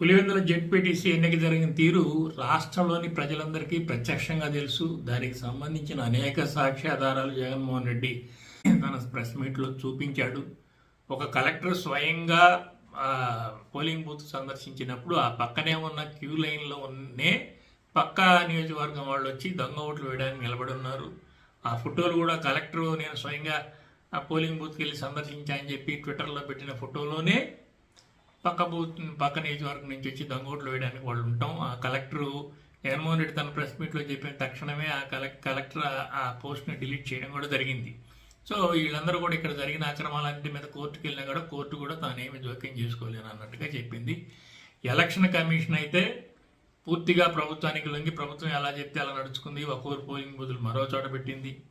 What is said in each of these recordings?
Pulivendula ZPTC ఎన్నిక జరిగిన తీరు రాష్ట్రంలోని ప్రజలందరికీ ప్రత్యక్షంగా తెలుసు. దానికి సంబంధించిన అనేక సాక్ష్యాధారాలు జగన్మోహన్ రెడ్డి తన ప్రెస్ మీట్లో చూపించాడు. ఒక కలెక్టర్ స్వయంగా పోలింగ్ బూత్ సందర్శించినప్పుడు ఆ పక్కనే ఉన్న క్యూ లైన్లో ఉన్నే పక్క నియోజకవర్గం వాళ్ళు వచ్చి దొంగ ఓట్లు వేయడానికి నిలబడి ఉన్నారు. ఆ ఫోటోలు కూడా కలెక్టర్ నేను స్వయంగా ఆ పోలింగ్ బూత్కి వెళ్ళి సందర్శించా అని చెప్పి ట్విట్టర్లో పెట్టిన ఫోటోలోనే పక్క బూత్ పక్క నియోజకవర్గం నుంచి వచ్చి దంగోట్లు వేయడానికి వాళ్ళు ఉంటాం. ఆ కలెక్టరు జగన్మోహన్ రెడ్డి తన ప్రెస్ మీట్లో చెప్పిన తక్షణమే ఆ కలెక్ కలెక్టర్ ఆ- పోస్ట్ని డిలీట్ చేయడం కూడా జరిగింది. సో వీళ్ళందరూ కూడా ఇక్కడ జరిగిన ఆక్రమాలన్నింటి మీద కోర్టుకు వెళ్ళినా కూడా కోర్టు కూడా తానేమి జోక్యం చేసుకోలేను అన్నట్టుగా చెప్పింది. ఎలక్షన్ కమిషన్ అయితే పూర్తిగా ప్రభుత్వానికి లొంగి ప్రభుత్వం ఎలా చెప్తే అలా నడుచుకుంది. ఒకరు పోలింగ్ బూతులు మరో చోట పెట్టింది.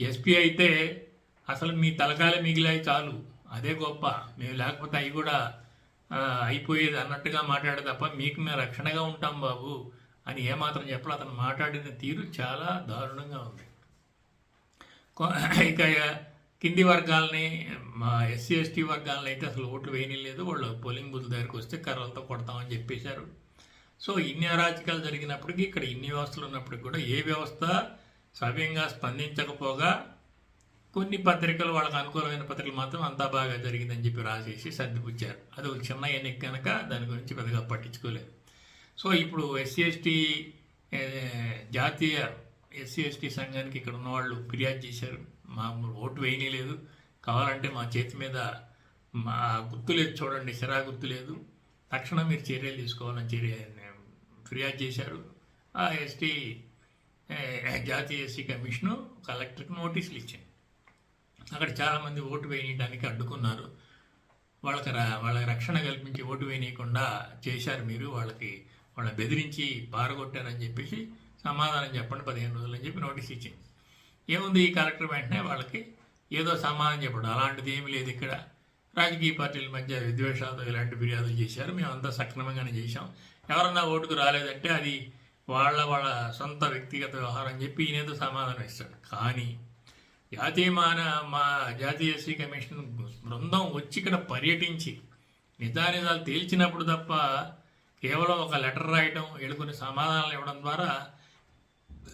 ఎస్పీ అయితే అసలు మీ తలకాలే మిగిలాయి చాలు. అదే గొప్ప. మేము లేకపోతే అవి కూడా అయిపోయేది అన్నట్టుగా మాట్లాడే తప్ప మీకు మేము రక్షణగా ఉంటాం బాబు అని ఏమాత్రం చెప్పాలి. అతను మాట్లాడిన తీరు చాలా దారుణంగా ఉంది. ఇక కింది వర్గాలని మా ఎస్సీ ఎస్టీ వర్గాలని అయితే అసలు ఓట్లు వేయనిలేదు. వాళ్ళు పోలింగ్ బూత్ దగ్గరికి వస్తే కర్రలతో కొడతామని చెప్పేశారు. సో ఇన్ని అరాచకాలు జరిగినప్పటికీ ఇక్కడ ఇన్ని వ్యవస్థలు ఉన్నప్పటికీ కూడా ఏ వ్యవస్థ సవ్యంగా స్పందించకపోగా కొన్ని పత్రికలు వాళ్ళకి అనుకూలమైన పత్రికలు మాత్రం అంతా బాగా జరిగిందని చెప్పి రాసేసి సర్దిపుచ్చారు. అది ఒక చిన్న ఎన్నిక కనుక దాని గురించి పెద్దగా పట్టించుకోలేదు. సో ఇప్పుడు ఎస్సీ ఎస్టీ జాతీయ ఎస్సీ ఎస్టీ సంఘానికి ఇక్కడ ఉన్నవాళ్ళు ఫిర్యాదు చేశారు. మా ఓటు వేయలేదు కావాలంటే మా చేతి మీద మా గుర్తు లేదు చూడండి సిరా గుర్తు లేదు. తక్షణం మీరు చర్యలు తీసుకోవాలని చర్య ఫిర్యాదు చేశారు. ఆ ఎస్టీ జాతీయ ఎస్సీ కమిషను కలెక్టర్కి నోటీసులు ఇచ్చింది అక్కడ చాలామంది ఓటు వేయడానికి అడ్డుకున్నారు. వాళ్ళకి వాళ్ళకి రక్షణ కల్పించి ఓటు వేయనీయకుండా చేశారు మీరు. వాళ్ళకి వాళ్ళని బెదిరించి పారగొట్టారని చెప్పేసి సమాధానం చెప్పండి పదిహేను రోజులు అని చెప్పి నోటీస్ ఇచ్చింది. ఏముంది ఈ కలెక్టర్ వెంటనే వాళ్ళకి ఏదో సమాధానం చెప్పడం. అలాంటిది ఏమీ లేదు ఇక్కడ. రాజకీయ పార్టీల మధ్య విద్వేషాలు ఇలాంటి ఫిర్యాదులు చేశారు. మేమంతా సక్రమంగానే చేశాం. ఎవరన్నా ఓటుకు రాలేదంటే అది వాళ్ళ వాళ్ళ సొంత వ్యక్తిగత వ్యవహారం చెప్పి ఈయనేదో సమాధానం ఇస్తాడు. కానీ జాతీయ మాన మా జాతీయ ఎస్సీ కమిషన్ బృందం వచ్చి ఇక్కడ పర్యటించి నిజానిజాలు తేల్చినప్పుడు తప్ప కేవలం ఒక లెటర్ రాయటం ఎడుకుని సమాధానాలు ఇవ్వడం ద్వారా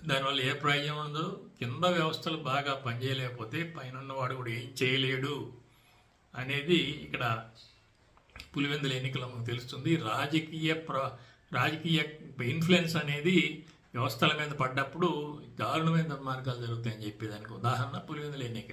దానివల్ల ఏ ప్రయోజనం ఉండదు. కింద వ్యవస్థలు బాగా పనిచేయలేకపోతే పైన ఉన్నవాడు కూడా ఏం చేయలేడు అనేది ఇక్కడ పులివెందుల ఎన్నికల తెలుస్తుంది. రాజకీయ ప్ర రాజకీయ ఇన్ఫ్లుయెన్స్ అనేది వ్యవస్థల మీద పడ్డప్పుడు దారుణమైన మార్గాలు జరుగుతాయని చెప్పేదానికి ఉదాహరణ పులివెందుల ఎన్నిక.